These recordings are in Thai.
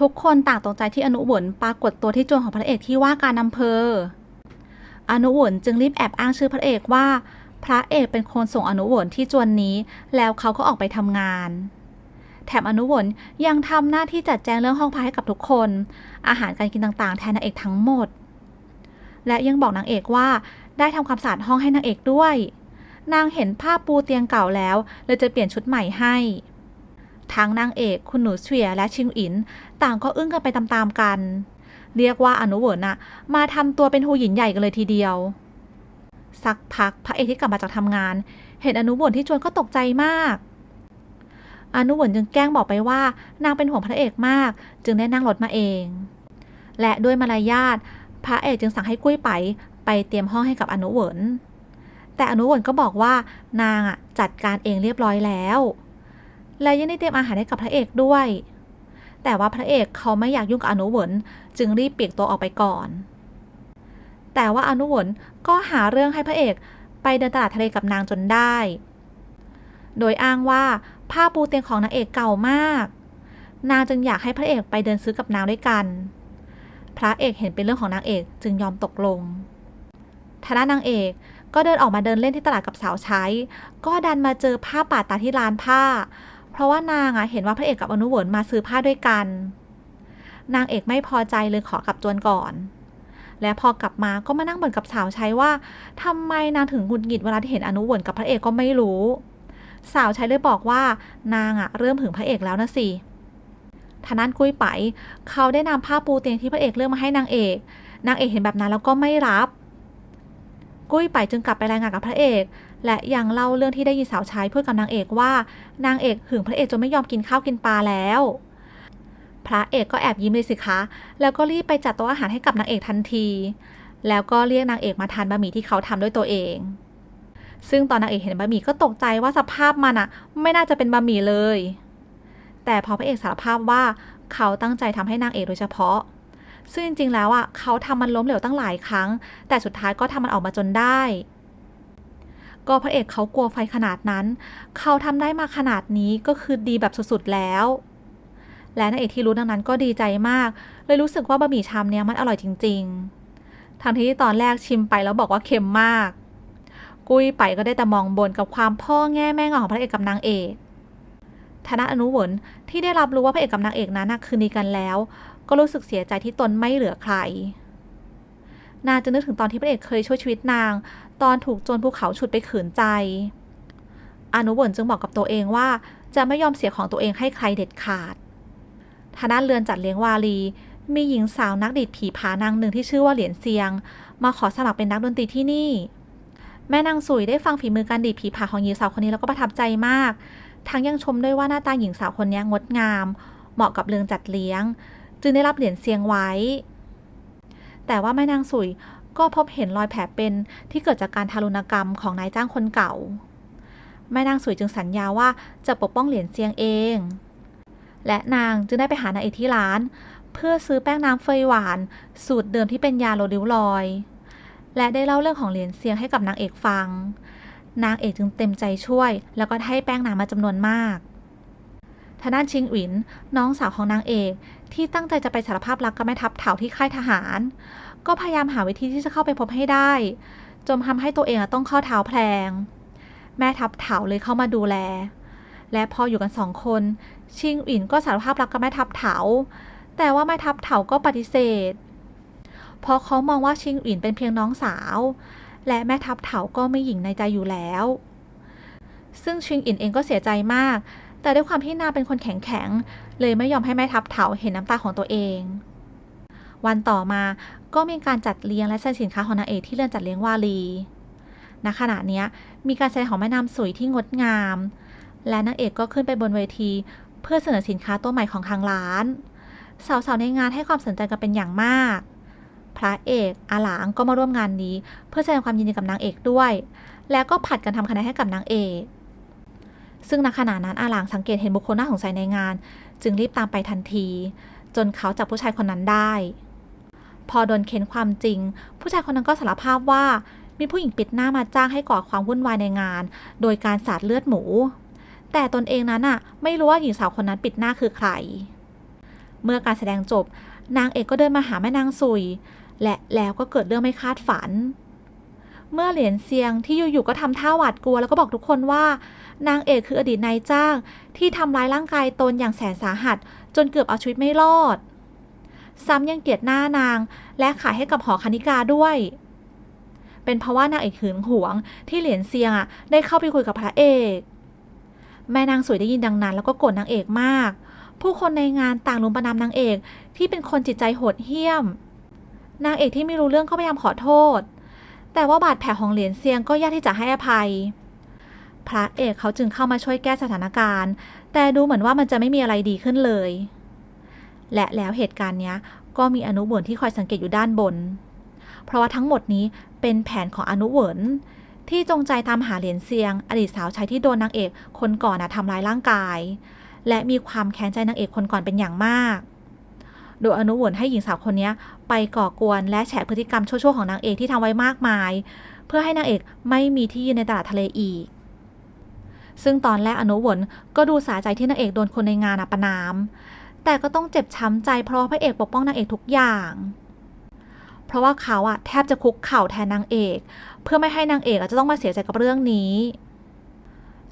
ทุกคนต่างตกใจที่อนุหวนปรากฏตัวที่จวนของพระเอกที่ว่าการอำเภอ อนุหวนจึงรีบแอบอ้างชื่อพระเอกว่า พระเอกเป็นคนส่งอนุหวนที่จวนนี้ แล้วเขาก็ออกไปทำงาน แถมอนุวนยังทำหน้าที่จัดแจงเรื่องห้องพักให้กับทุกคน อาหารการกินต่างๆ แทนนางเอกทั้งหมด และยังบอกนางเอกว่าได้ทำความสะอาดห้องให้นางเอกด้วย นางเห็นผ้าปูเตียงเก่าแล้วเลยจะเปลี่ยนชุดใหม่ให้ ทั้งนางเอกคุณหนูเฉียและชิงอิน ต่างก็อึ้งกันไปตามๆกัน เรียกว่าอนุเวิร์นะมาทำตัวเป็นหูหยินใหญ่กันเลยทีเดียว สักพักพระเอกที่กลับมาจากทำงาน เห็นอนุเวิร์นที่จวนก็ตกใจมากอนุเวิร์นจึงแกล้งบอกไปว่านางเป็นห่วงพระเอกมาก จึงได้นั่งรถมาเอง และด้วยมารยาทพระเอกจึงสั่งให้กุ้ยไปไปเตรียมห้องให้กับอนุเวิร์นแต่อนุเวิร์นก็บอกว่านางอะจัดการเองเรียบร้อยแล้ว และยังได้เตรียมอาหารให้กับพระเอกด้วย แต่ว่าพระเอกเขาไม่อยากยุ่งกับอนุเวินจึงรีบเปลีกตัวออกไปก่อน แต่ว่าอนุเวินก็หาเรื่องให้พระเอกไปเดินตลาดทะเลกับนางจนได้ โดยอ้างว่าผ้าปูเตียงของนางเอกเก่ามาก นางจึงอยากให้พระเอกไปเดินซื้อกับนางด้วยกัน พระเอกเห็นเป็นเรื่องของนางเอกจึงยอมตกลงทางด้านนางเอกก็เดินออกมาเดินเล่นที่ตลาดกับสาวใช้ ก็ดันมาเจอผ้าป่าตาที่ร้านผ้า เพราะว่านางอะเห็นว่าพระเอกกับอนุเวิร์นมาซื้อผ้าด้วยกัน นางเอกไม่พอใจเลยขอกลับจวนก่อน และพอกลับมาก็มานั่งบ่นกับสาวใช้ว่าทำไมนางถึงหงุดหงิดเวลาที่เห็นอนุเวิร์นกับพระเอกก็ไม่รู้ สาวใช้เลยบอกว่านางอะเริ่มหึงพระเอกแล้วนะสิทางนั้นกุ้ยไป เขาได้นำผ้าปูเตียงที่พระเอกเลือกมาให้นางเอก นางเอกเห็นแบบนั้นแล้วก็ไม่รับ กุ้ยไปจึงกลับไปรายงานกับพระเอก และยังเล่าเรื่องที่ได้ยินสาวใช้พูดกับนางเอกว่า นางเอกหึงพระเอกจนไม่ยอมกินข้าวกินปลาแล้ว พระเอกก็แอบยิ้มเลยสิคะ แล้วก็รีบไปจัดโต๊ะอาหารให้กับนางเอกทันที แล้วก็เรียกนางเอกมาทานบะหมี่ที่เขาทำด้วยตัวเอง ซึ่งตอนนางเอกเห็นบะหมี่ก็ตกใจว่าสภาพมันอะไม่น่าจะเป็นบะหมี่เลย แต่พอพระเอกสารภาพว่าเขาตั้งใจทำให้นางเอกโดยเฉพาะ ซึ่งจริงๆแล้วอะเขาทำมันล้มเหลวตั้งหลายครั้ง แต่สุดท้ายก็ทำมันออกมาจนได้ ก็พระเอกเขากลัวไฟขนาดนั้น เขาทำได้มาขนาดนี้ก็คือดีแบบสุดๆแล้ว และนางเอกที่รู้ดังนั้นก็ดีใจมาก เลยรู้สึกว่าบะหมี่ชามเนี้ยมันอร่อยจริง ๆทั้งที่ตอนแรกชิมไปแล้วบอกว่าเค็มมาก กุ้ยไปก็ได้แต่มองบนกับความพ่อแง่แม่งอของพระเอกกับนางเอกธนอนุวินที่ได้รับรู้ว่าพระเอกกับนางเอกนั้นคืนดีกันแล้ว ก็รู้สึกเสียใจที่ตนไม่เหลือใครนางจะนึกถึงตอนที่พระเอกเคยช่วยชีวิตนาง ตอนถูกโจรภูเขาฉุดไปขืนใจ อนุเวินจึงบอกกับตัวเองว่าจะไม่ยอมเสียของตัวเองให้ใครเด็ดขาดทางด้านเรือนจัดเลี้ยงวาลี มีหญิงสาวนักดีดผีผานางหนึ่งที่ชื่อว่าเหรียญเซียง มาขอสมัครเป็นนักดนตรีที่นี่ แม่นางสุยได้ฟังฝีมือการดีดผีผาของหญิงสาวคนนี้แล้วก็ประทับใจมาก ทั้งยังชมด้วยว่าหน้าตาหญิงสาวคนนี้งดงาม เหมาะกับเรืองจัดเลี้ยง จึงได้รับเหรียญเซียงไว้ แต่ว่าแม่นางสุย ก็พบเห็นรอยแผลเป็นที่เกิดจากการทารุณกรรมของนายจ้างคนเก่า แม่นางสุยจึงสัญญาว่าจะปกป้องเหรียญเซียงเอง และนางจึงได้ไปหานางเอกที่ร้าน เพื่อซื้อแป้งน้ำเฟยหวาน สูตรเดิมที่เป็นยาโลดิวลอย และได้เล่าเรื่องของเหรียญเซียงให้กับนางเอกฟัง นางเอกจึงเต็มใจช่วย แล้วก็ให้แป้งน้ำมาจำนวนมากทางด้านชิงหวิน น้องสาวของนางเอกที่ตั้งใจจะไปสารภาพรักกับแม่ทัพเถาที่ค่ายทหาร ก็พยายามหาวิธีที่จะเข้าไปพบให้ได้ จนทำให้ตัวเองต้องเข้าเท้าแพลง แม่ทัพเถาเลยเข้ามาดูแล และพออยู่กันสองคน ชิงหวินก็สารภาพรักกับแม่ทัพเถา แต่ว่าแม่ทัพเถาก็ปฏิเสธ เพราะเขามองว่าชิงหวินเป็นเพียงน้องสาว และแม่ทัพเถาก็ไม่หญิงในใจอยู่แล้ว ซึ่งชิงอินเองก็เสียใจมาก แต่ด้วยความที่นาเป็นคนแข็งแข็งเลยไม่ยอมให้แม่ทัพเถาเห็นน้ำตาของตัวเอง วันต่อมาก็มีการจัดเลี้ยงและแสดงสินค้าของนางเอกที่เรือนจัดเลี้ยงวาลีณขณะนี้มีการแสดงของแม่น้ำสวยที่งดงาม และนางเอกก็ขึ้นไปบนเวที เพื่อเสนอสินค้าตัวใหม่ของทางร้าน สาวๆในงานให้ความสนใจกันเป็นอย่างมาก พระเอกอาหลางก็มาร่วมงานนี้ เพื่อแสดงความยินดีกับนางเอกด้วย แล้วก็ผัดกันทำคะแนนให้กับนางเอก ซึ่งณขณะนั้นอาหลางสังเกตเห็นบุคคลน่าสงสัยในงาน จึงรีบตามไปทันที จนเขาจับผู้ชายคนนั้นได้ พอโดนเค้นความจริง ผู้ชายคนนั้นก็สารภาพว่า มีผู้หญิงปิดหน้ามาจ้างให้ก่อความวุ่นวายในงาน โดยการสาดเลือดหมู แต่ตนเองนั้นอะไม่รู้ว่าหญิงสาวคนนั้นปิดหน้าคือใคร เมื่อการแสดงจบ นางเอกก็เดินมาหาแม่นางสุย และแล้วก็เกิดเรื่องไม่คาดฝัน เมื่อเหรียญเซียงที่อยู่ๆก็ทำท่าหวาดกลัวแล้วก็บอกทุกคนว่า นางเอกคืออดีตนายจ้างที่ทำร้ายร่างกายตนอย่างแสนสาหัส จนเกือบเอาชีวิตไม่รอด ซ้ำยังเกลียดหน้านาง และขายให้กับหอคณิกาด้วย เป็นเพราะว่านางเอกหึงหวงที่เหรียญเซียงอะได้เข้าไปคุยกับพระเอก แม่นางสวยได้ยินดังนั้น แล้วก็โกรธนางเอกมาก ผู้คนในงานต่างลุมประนามนางเอกที่เป็นคนจิตใจโหดเหี้ยม นางเอกที่ไม่รู้เรื่องก็พยายามขอโทษ แต่ว่าบาดแผลของเหรียญเซียงก็ยากที่จะให้อภัยพระเอกเขาจึงเข้ามาช่วยแก้สถานการณ์ แต่ดูเหมือนว่ามันจะไม่มีอะไรดีขึ้นเลย และแล้วเหตุการณ์นี้ก็มีอนุเหวนที่คอยสังเกตอยู่ด้านบน เพราะว่าทั้งหมดนี้เป็นแผนของอนุเหวนที่จงใจตามหาเหรียญเซียง อดีตสาวใช้ที่โดนนางเอกคนก่อนนะทำร้ายร่างกาย และมีความแค้นใจนางเอกคนก่อนเป็นอย่างมาก โดยอนุเหวนให้หญิงสาวคนนี้ไปก่อกวนและแฉพฤติกรรมชั่วๆของนางเอกที่ทำไว้มากมาย เพื่อให้นางเอกไม่มีที่ยืนในตลาดทะเลอีก ซึ่งตอนแรกอนุเหวนก็ดูสาใจที่นางเอกโดนคนในงานอัปนาม แต่ก็ต้องเจ็บช้ำใจเพราะพระเอกปกป้องนางเอกทุกอย่าง เพราะว่าเขาอะแทบจะคุกเข่าแทนนางเอก เพื่อไม่ให้นางเอกจะต้องมาเสียใจกับเรื่องนี้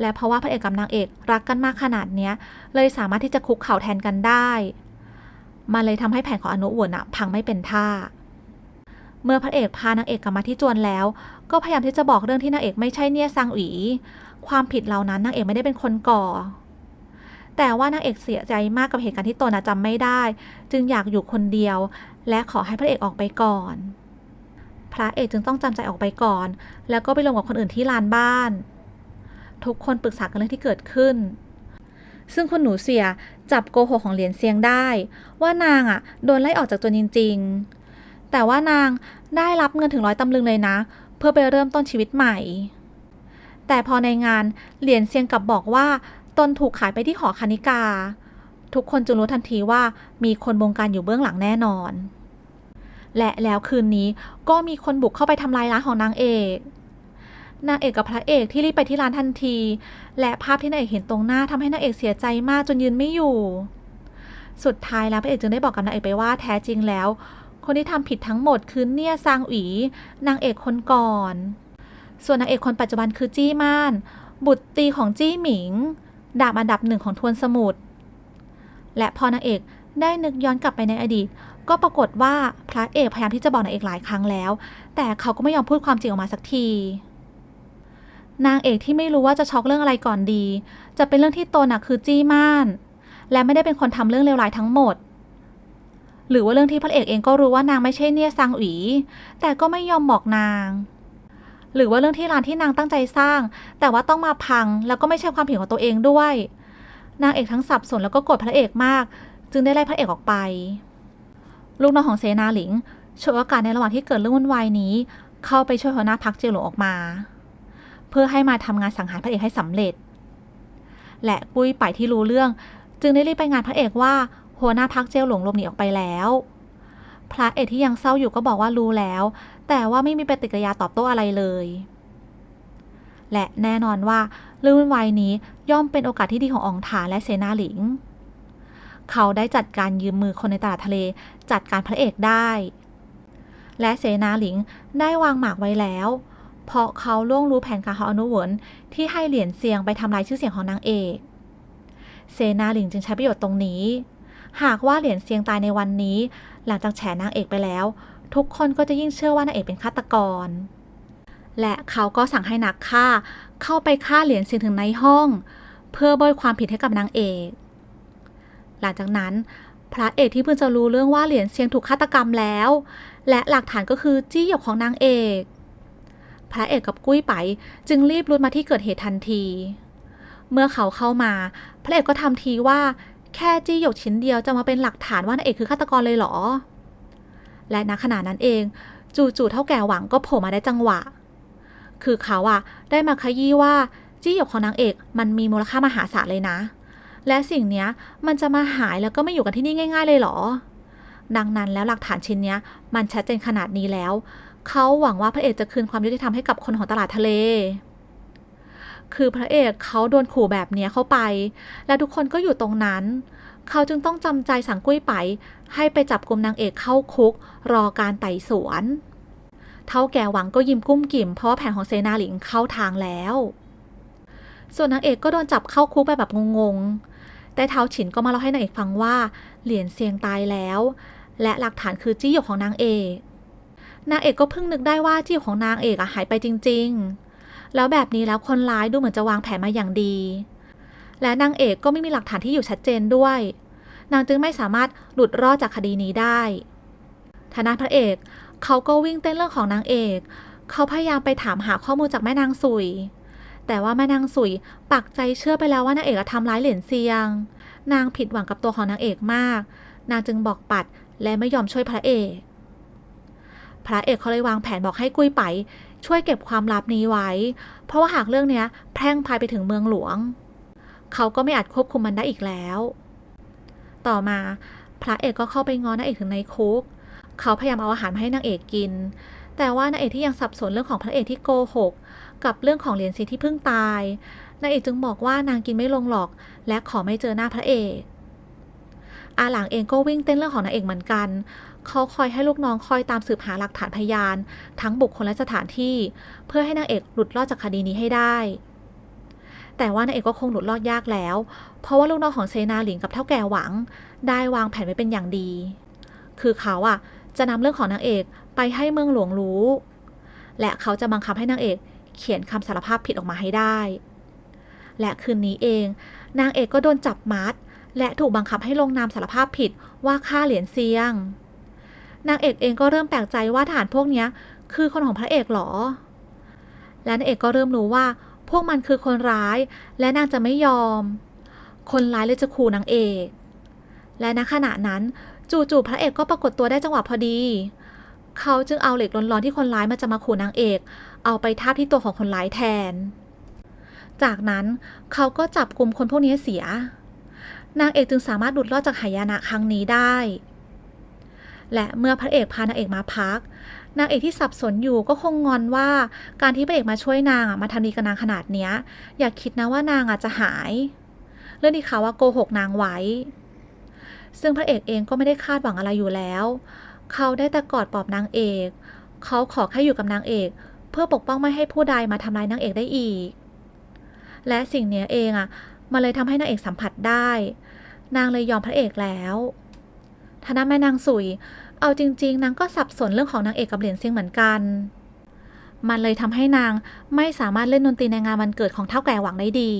และเพราะว่าพระเอกกับนางเอกรักกันมากขนาดเนี้ย เลยสามารถที่จะคุกเข่าแทนกันได้ มันเลยทำให้แผนของอนุอวนอะพังไม่เป็นท่า เมื่อพระเอกพานางเอกกลับมาที่จวนแล้ว ก็พยายามที่จะบอกเรื่องที่นางเอกไม่ใช่เนี่ยซังอีความผิดเหล่านั้นนางเอกไม่ได้เป็นคนก่อ แต่ว่านางเอกเสียใจมากกับเหตุการณ์ที่ตนจำไม่ได้ จึงอยากอยู่คนเดียว และขอให้พระเอกออกไปก่อน พระเอกจึงต้องจำใจออกไปก่อน แล้วก็ไปลงกับคนอื่นที่ลานบ้าน ทุกคนปรึกษากันเรื่องที่เกิดขึ้น ซึ่งคุณหนูเสียจับโกหกของเหรียญเซียงได้ ว่านางอะโดนไล่ออกจากจวนจริงๆ แต่ว่านางได้รับเงินถึงร้อยตำลึงเลยนะ เพื่อไปเริ่มต้นชีวิตใหม่ แต่พอในงานเหรียญเซียงกลับบอกว่า ตนถูกขายไปที่หอคณิกา ทุกคนจึงรู้ทันทีว่ามีคนบงการอยู่เบื้องหลังแน่นอน และแล้วคืนนี้ก็มีคนบุกเข้าไปทำลายร้านของนางเอก นางเอกกับพระเอกที่รีบไปที่ร้านทันที และภาพที่นางเอกเห็นตรงหน้าทำให้นางเอกเสียใจมากจนยืนไม่อยู่ สุดท้ายแล้วพระเอกจึงได้บอกกับนางเอกไปว่าแท้จริงแล้ว คนที่ทำผิดทั้งหมดคือเนี่ยซางอีนางเอกคนก่อน ส่วนนางเอกคนปัจจุบันคือจี้ม่านบุตรตีของจี้หมิง ดาบอันดับหนึ่งของทวนสมุทรและพอนางเอกได้นึกย้อนกลับไปในอดีต ก็ปรากฏว่าพระเอกพยายามที่จะบอกนางเอกหลายครั้งแล้ว แต่เขาก็ไม่ยอมพูดความจริงออกมาสักที นางเอกที่ไม่รู้ว่าจะช็อกเรื่องอะไรก่อนดี จะเป็นเรื่องที่ตนน่ะคือจี้ม่าน และไม่ได้เป็นคนทำเรื่องเลวร้ายทั้งหมด หรือว่าเรื่องที่พระเอกเองก็รู้ว่านางไม่ใช่เนี่ยซังอีแต่ก็ไม่ยอมบอกนาง หรือว่าเรื่องที่ร้านที่นางตั้งใจสร้าง แต่ว่าต้องมาพังแล้วก็ไม่ใช่ความผิดของตัวเองด้วย นางเอกทั้งสับสนแล้วก็โกรธพระเอกมาก จึงได้ไล่พระเอกออกไป ลูกน้องของเสนาหลิงฉวยโอกาสในระหว่างที่เกิดเรื่องวุ่นวายนี้ เข้าไปช่วยหัวหน้าพักเจียวหลงออกมา เพื่อให้มาทำงานสังหารพระเอกให้สำเร็จ และกุ้ยไปที่รู้เรื่อง จึงได้รีบไปงานพระเอกว่าหัวหน้าพักเจียวหลงหลบหนีออกไปแล้ว พระเอกที่ยังเศร้าอยู่ก็บอกว่ารู้แล้ว แต่ว่าไม่มีปฏิกิริยาตอบโต้อะไรเลย และแน่นอนว่าเรื่องวุ่นวายนี้ย่อมเป็นโอกาสที่ดีของอองถาและเสนาหลิง เขาได้จัดการยืมมือคนในตลาดทะเลจัดการพระเอกได้ และเสนาหลิงได้วางหมากไว้แล้ว เพราะเขาล่วงรู้แผนการของอนุเวนที่ให้เหรียญเซียงไปทำลายชื่อเสียงของนางเอกเซนาหลิงจึงใช้ประโยชน์ตรงนี้ หากว่าเหรียญเซียงตายในวันนี้ หลังจากแฉนางเอกไปแล้ว ทุกคนก็จะยิ่งเชื่อว่านางเอกเป็นฆาตกร และเขาก็สั่งให้นักฆ่าเข้าไปฆ่าเหรียญเซียงถึงในห้อง เพื่อโบยความผิดให้กับนางเอก หลังจากนั้นพระเอกที่เพิ่งจะรู้เรื่องว่าเหรียญเซียงถูกฆาตกรรมแล้ว และหลักฐานก็คือจี้หยกของนางเอก พระเอกกับกุ้ยไปจึงรีบรุดมาที่เกิดเหตุทันที เมื่อเขาเข้ามา พระเอกก็ทำทีว่า แค่จี้หยกชิ้นเดียวจะมาเป็นหลักฐานว่านางเอกคือฆาตกรเลยเหรอ และณขณะนั้นเอง จู่ๆเท่าแก่หวังก็โผล่มาได้จังหวะ คือเขาอะได้มาขยี้ว่าจี้หยกของนางเอกมันมีมูลค่ามหาศาลเลยนะ และสิ่งเนี้ยมันจะมาหายแล้วก็ไม่อยู่กันที่นี่ง่าย ๆ เลยเหรอ ดังนั้นแล้วหลักฐานชิ้นเนี้ยมันชัดเจนขนาดนี้แล้ว เขาหวังว่าพระเอกจะคืนความยุติธรรมให้กับคนของตลาดทะเล คือพระเอกเขาโดนขู่แบบเนี้ยเข้าไป และทุกคนก็อยู่ตรงนั้น เขาจึงต้องจำใจสั่งกุ้ยไป ให้ไปจับกลุ่มนางเอกเข้าคุก รอการไต่สวน เท่าแก่หวังก็ยิ้มกุ้มกิ่ม เพราะว่าแผนของเซนาหลิงเข้าทางแล้ว ส่วนนางเอกก็โดนจับเข้าคุกไปแบบงงๆ แต่เท้าฉินก็มาเล่าให้นางเอกฟังว่า เหรียญเซียงตายแล้ว และหลักฐานคือจี้หยกของนางเอก นางเอกก็เพิ่งนึกได้ว่าจี้หยกของนางเอกอะหายไปจริง ๆ แล้วแบบนี้แล้วคนร้ายดูเหมือนจะวางแผนมาอย่างดี และนางเอกก็ไม่มีหลักฐานที่อยู่ชัดเจนด้วย นางจึงไม่สามารถหลุดรอดจากคดีนี้ได้ทางด้านพระเอกเขาก็วิ่งเต้นเรื่องของนางเอก เขาพยายามไปถามหาข้อมูลจากแม่นางสุย แต่ว่าแม่นางสุยปักใจเชื่อไปแล้วว่านางเอกทำร้ายเหรียญเซียง นางผิดหวังกับตัวของนางเอกมาก นางจึงบอกปัดและไม่ยอมช่วยพระเอก พระเอกเขาเลยวางแผนบอกให้กุ้ยไป ช่วยเก็บความลับนี้ไว้ เพราะว่าหากเรื่องนี้แพร่งพายไปถึงเมืองหลวง เขาก็ไม่อาจควบคุมมันได้อีกแล้ว ต่อมาพระเอกก็เข้าไปงอนางเอกถึงในคุก เขาพยายามเอาอาหารมาให้นางเอกกิน แต่ว่านางเอกที่ยังสับสนเรื่องของพระเอกที่โกหก กับเรื่องของเหรียญซีที่เพิ่งตาย นางเอกจึงบอกว่านางกินไม่ลงหรอก และขอไม่เจอหน้าพระเอก อาหลังเองก็วิ่งเต้นเรื่องของนางเอกเหมือนกัน เขาคอยให้ลูกน้องคอยตามสืบหาหลักฐานพยาน ทั้งบุคคลและสถานที่ เพื่อให้นางเอกหลุดรอดจากคดีนี้ให้ได้ แต่ว่านางเอกก็คงหลุดรอดยากแล้ว เพราะว่าลูกน้องของเซนาหลิงกับเท่าแก่หวัง ได้วางแผนไว้เป็นอย่างดี คือเขาอะจะนำเรื่องของนางเอกไปให้เมืองหลวงรู้ และเขาจะบังคับให้นางเอกเขียนคำสารภาพผิดออกมาให้ได้ และคืนนี้เอง นางเอกก็โดนจับมัด และถูกบังคับให้ลงนามสารภาพผิดว่าฆ่าเหรียญเซียง นางเอกเองก็เริ่มแปลกใจว่าฐานพวกนี้คือคนของพระเอกเหรอ และนางเอกก็เริ่มรู้ว่า พวกมันคือคนร้ายและนางจะไม่ยอม คนร้ายเลยจะขู่นางเอก และณขณะนั้นจู่ๆพระเอกก็ปรากฏตัวได้จังหวะพอดี เขาจึงเอาเหล็กร้อนๆที่คนร้ายมันจะมาขู่นางเอก เอาไปทาบที่ตัวของคนร้ายแทน จากนั้นเขาก็จับกลุ่มคนพวกนี้เสีย นางเอกจึงสามารถหลุดรอดจากหายนะครั้งนี้ได้ และเมื่อพระเอกพานางเอกมาพัก นางเอกที่สับสนอยู่ก็คงงอนว่าการที่พระเอกมาช่วยนางมาทำดีกับนางขนาดเนี้ย อย่าคิดนะว่านางอาจจะหาย เรื่องที่เขาว่าโกหกนางไว้ ซึ่งพระเอกเองก็ไม่ได้คาดหวังอะไรอยู่แล้ว เขาได้แต่กอดปลอบนางเอก เขาขอแค่อยู่กับนางเอก เพื่อปกป้องไม่ให้ผู้ใดมาทำร้ายนางเอกได้อีกและสิ่งเนี้ยเองอะ มันเลยทำให้นางเอกสัมผัสได้ นางเลยยอมพระเอกแล้วทางด้านแม่นางสุย เอาจริง ๆ นางก็สับสนเรื่องของนางเอกกับเหรียญเซียงเหมือนกัน มันเลยทำให้นางไม่สามารถเล่นดนตรีในงานวันเกิดของเท่าแก่หวังได้ดี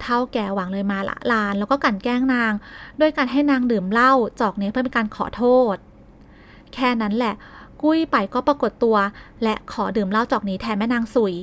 เท่าแก่หวังเลยมาละลาน แล้วก็กั่นแกล้งนางด้วยการให้นางดื่มเหล้าจอกเนี้ยเพื่อเป็นการขอโทษ แค่นั้นแหละ กุ้ยไปก็ปรากฏตัว และขอดื่มเหล้าจอกนี้แทนแม่นางสุย